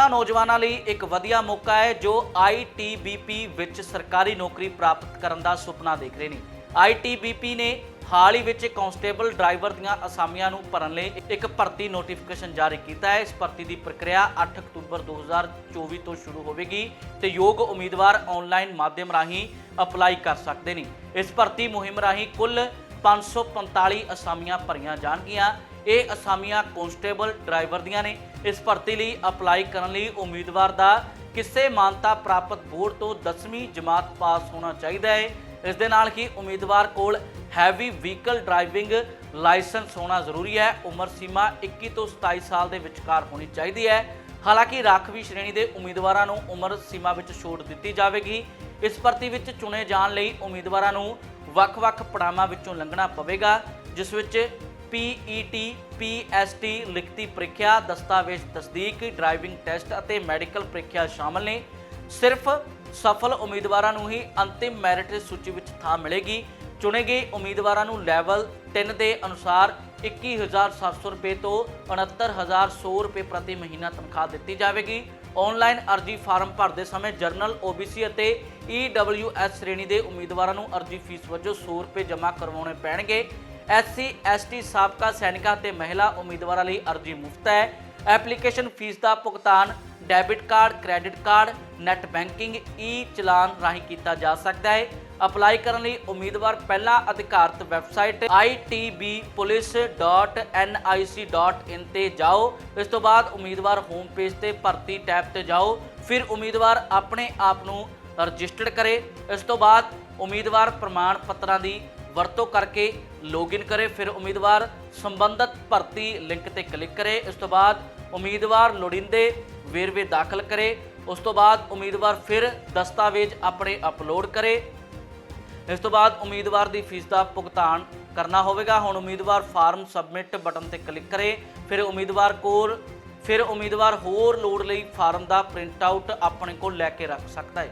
ਉਹਨਾਂ ਨੌਜਵਾਨਾਂ ਲਈ ਇੱਕ ਵਧੀਆ ਮੌਕਾ ਹੈ ਜੋ ITBP ਵਿੱਚ ਸਰਕਾਰੀ ਨੌਕਰੀ ਪ੍ਰਾਪਤ ਕਰਨ ਦਾ ਸੁਪਨਾ ਦੇਖ ਰਹੇ ਨੇ। ITBP ਨੇ ਹਾਲ ਹੀ ਵਿੱਚ ਕਾਂਸਟੇਬਲ ਡਰਾਈਵਰ ਦੀਆਂ ਅਸਾਮੀਆਂ ਨੂੰ ਭਰਨ ਲਈ ਇੱਕ ਭਰਤੀ ਨੋਟੀਫਿਕੇਸ਼ਨ ਜਾਰੀ ਕੀਤਾ ਹੈ। ਇਸ ਭਰਤੀ ਦੀ ਪ੍ਰਕਿਰਿਆ 8 ਅਕਤੂਬਰ 2024 ਤੋਂ ਸ਼ੁਰੂ ਹੋਵੇਗੀ ਤੇ ਯੋਗ ਉਮੀਦਵਾਰ ਆਨਲਾਈਨ ਮਾਧਿਅਮ ਰਾਹੀਂ ਅਪਲਾਈ ਕਰ ਸਕਦੇ ਨੇ। ਇਸ ਭਰਤੀ ਮੁਹਿੰਮ ਰਾਹੀਂ ਕੁੱਲ 545 ਅਸਾਮੀਆਂ ਭਰੀਆਂ ਜਾਣਗੀਆਂ। ਇਹ ਅਸਾਮੀਆਂ ਕਾਂਸਟੇਬਲ ਡਰਾਈਵਰ ਦੀਆਂ ਨੇ। ਇਸ ਭਰਤੀ ਲਈ ਅਪਲਾਈ ਕਰਨ ਲਈ ਉਮੀਦਵਾਰ ਦਾ ਕਿਸੇ ਮਾਨਤਾ ਪ੍ਰਾਪਤ ਬੋਰਡ ਤੋਂ 10ਵੀਂ ਜਮਾਤ ਪਾਸ ਹੋਣਾ ਚਾਹੀਦਾ ਹੈ। ਇਸ ਦੇ ਨਾਲ ਹੀ ਉਮੀਦਵਾਰ ਕੋਲ ਹੈਵੀ ਵਹੀਕਲ ਡਰਾਈਵਿੰਗ ਲਾਇਸੈਂਸ ਹੋਣਾ ਜ਼ਰੂਰੀ ਹੈ। ਉਮਰ ਸੀਮਾ 21 ਤੋਂ 27 ਸਾਲ ਦੇ ਵਿਚਕਾਰ ਹੋਣੀ ਚਾਹੀਦੀ ਹੈ। ਹਾਲਾਂਕਿ ਰਾਖਵੀ ਸ਼੍ਰੇਣੀ ਦੇ ਉਮੀਦਵਾਰਾਂ ਨੂੰ ਉਮਰ ਸੀਮਾ ਵਿੱਚ ਛੋਟ ਦਿੱਤੀ ਜਾਵੇਗੀ। ਇਸ ਭਰਤੀ ਵਿੱਚ ਚੁਣੇ ਜਾਣ ਲਈ ਉਮੀਦਵਾਰਾਂ ਨੂੰ ਵੱਖ-ਵੱਖ ਪੜਾਵਾਂ ਵਿੱਚੋਂ ਲੰਘਣਾ ਪਵੇਗਾ, ਜਿਸ ਵਿੱਚ PET PST ਲਿਖਤੀ ਪ੍ਰੀਖਿਆ ਦਸਤਾਵੇਜ਼ ਤਸਦੀਕ, ਡਰਾਈਵਿੰਗ ਟੈਸਟ ਅਤੇ ਮੈਡੀਕਲ ਪ੍ਰੀਖਿਆ ਸ਼ਾਮਲ ਨੇ। ਸਿਰਫ ਸਫਲ ਉਮੀਦਵਾਰਾਂ ਨੂੰ ਹੀ ਅੰਤਿਮ ਮੈਰਿਟ ਸੂਚੀ ਵਿੱਚ ਥਾਂ ਮਿਲੇਗੀ। ਚੁਣੇ ਗਏ ਉਮੀਦਵਾਰਾਂ ਨੂੰ ਲੈਵਲ 3 ਦੇ ਅਨੁਸਾਰ 21700 ਰੁਪਏ ਤੋਂ 69100 ਰੁਪਏ ਪ੍ਰਤੀ ਮਹੀਨਾ ਤਨਖਾਹ ਦਿੱਤੀ ਜਾਵੇਗੀ। ਆਨਲਾਈਨ ਅਰਜੀ ਫਾਰਮ ਭਰਦੇ ਸਮੇਂ ਜਰਨਲ OBC ਅਤੇ EWS ਸ਼੍ਰੇਣੀ ਦੇ ਉਮੀਦਵਾਰਾਂ ਨੂੰ ਅਰਜੀ ਫੀਸ ਵਜੋਂ 100 ਰੁਪਏ ਜਮ੍ਹਾਂ ਕਰਵਾਉਣੇ ਪੈਣਗੇ। SC ST ਸਾਬਕਾ ਸੈਨਿਕਾਂ ਤੇ ਮਹਿਲਾ ਉਮੀਦਵਾਰਾਂ ਲਈ ਅਰਜੀ ਮੁਫਤ ਹੈ। ਐਪਲੀਕੇਸ਼ਨ ਫੀਸ ਦਾ ਭੁਗਤਾਨ debit card, credit card, net banking e ਚਲਾਨ ਰਾਹੀਂ ਕੀਤਾ ਜਾ ਸਕਦਾ ਹੈ। ਅਪਲਾਈ ਕਰਨ ਲਈ ਉਮੀਦਵਾਰ ਪਹਿਲਾਂ ਅਧਿਕਾਰਤ ਵੈਬਸਾਈਟ itb.police.nic.in ਤੇ ਜਾਓ। ਇਸ ਤੋਂ ਬਾਅਦ ਉਮੀਦਵਾਰ ਹੋਮ ਪੇਜ ਤੇ ਭਰਤੀ ਟੈਬ ਤੇ ਜਾਓ। ਫਿਰ ਉਮੀਦਵਾਰ ਆਪਣੇ ਆਪ ਨੂੰ ਰਜਿਸਟਰਡ ਕਰੇ। ਇਸ ਤੋਂ ਬਾਅਦ ਉਮੀਦਵਾਰ ਪ੍ਰਮਾਣ ਪੱਤਰਾਂ ਦੀ ਵਰਤੋਂ ਕਰਕੇ ਲੌਗਇਨ ਕਰੇ, ਫਿਰ ਉਮੀਦਵਾਰ ਸੰਬੰਧਤ ਭਰਤੀ ਲਿੰਕ ਤੇ ਕਲਿੱਕ ਕਰੇ। ਇਸ ਤੋਂ ਬਾਅਦ ਉਮੀਦਵਾਰ ਲੋੜੀਂਦੇ ਵੇਰਵੇ ਦਾਖਲ ਕਰੇ। ਉਸ ਤੋਂ ਬਾਅਦ ਉਮੀਦਵਾਰ ਫਿਰ ਦਸਤਾਵੇਜ਼ ਆਪਣੇ ਅਪਲੋਡ ਕਰੇ। ਇਸ ਤੋਂ ਬਾਅਦ ਉਮੀਦਵਾਰ ਦੀ ਫੀਸ ਦਾ ਭੁਗਤਾਨ ਕਰਨਾ ਹੋਵੇਗਾ। ਹੁਣ ਉਮੀਦਵਾਰ ਫਾਰਮ ਸਬਮਿਟ ਬਟਨ ਤੇ ਕਲਿੱਕ ਕਰੇ। ਫਿਰ ਉਮੀਦਵਾਰ ਕੋਲ, ਫਿਰ ਉਮੀਦਵਾਰ ਹੋਰ ਲੋੜ ਲਈ ਫਾਰਮ ਦਾ ਪ੍ਰਿੰਟ ਆਊਟ ਆਪਣੇ ਕੋਲ ਲੈ ਕੇ ਰੱਖ ਸਕਦਾ ਹੈ।